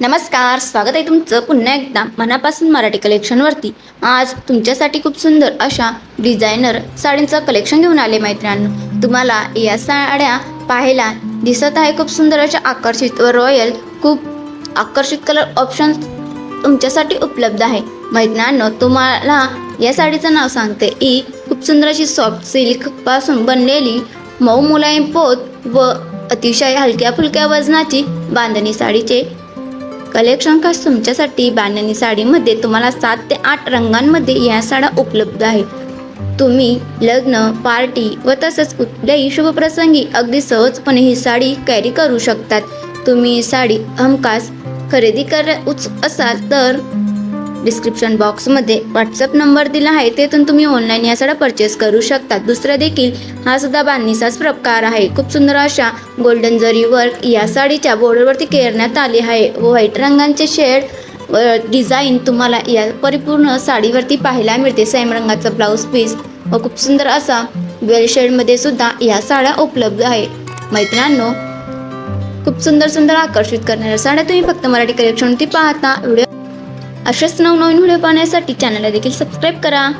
नमस्कार स्वागत आहे तुमचं पुन्हा एकदा मनापासून मराठी कलेक्शनवरती आज तुमच्यासाठी खूप सुंदर अशा डिझायनर साडींचं कलेक्शन घेऊन आले मैत्रिणांनो. तुम्हाला या साड्या पाहायला दिसत आहे खूप सुंदर अशा आकर्षित व रॉयल खूप आकर्षित कलर ऑप्शन तुमच्यासाठी उपलब्ध आहे. मैत्रिणांनो तुम्हाला या साडीचं नाव सांगते. ही खूप सुंदर अशी सॉफ्ट सिल्कपासून बनलेली मऊ मुलायम पोत व अतिशय हलक्या फुलक्या वजनाची बांधणी साडीचे कलेक्शन खास तुमच्यासाठी बांधणी साडीमध्ये तुम्हाला सात ते आठ रंगांमध्ये या साड्या उपलब्ध आहेत. तुम्ही लग्न पार्टी व तसंच कुठल्याही शुभप्रसंगी अगदी सहजपणे ही साडी कॅरी करू शकतात. तुम्ही ही साडी हमखास खरेदी कर उच असाल तर डिस्क्रिप्शन बॉक्समध्ये व्हॉट्सअप नंबर दिला आहे तेथून तुम्ही ऑनलाईन या साड्या परचेस करू शकता दुसरा देखील हा सुद्धा बांधणीचाच प्रकार आहे. खूप सुंदर अशा गोल्डन जरी वर्क या साडीच्या बॉर्डरवरती केरण्यात आली आहे. व व्हाईट रंगांचे शेड व डिझाईन तुम्हाला या परिपूर्ण साडीवरती पाहायला मिळते. सेम रंगाचा ब्लाऊज पीस व खूप सुंदर असा वेल शेडमध्ये सुद्धा या साड्या उपलब्ध आहे. मैत्रिणांनो खूप सुंदर सुंदर आकर्षित करणाऱ्या साड्या तुम्ही फक्त मराठी कलेक्शनवरती पाहता. व्हिडिओ असेच नवनवीन व्हिडिओ पाहण्यासाठी चॅनलला देखील सबस्क्राईब करा.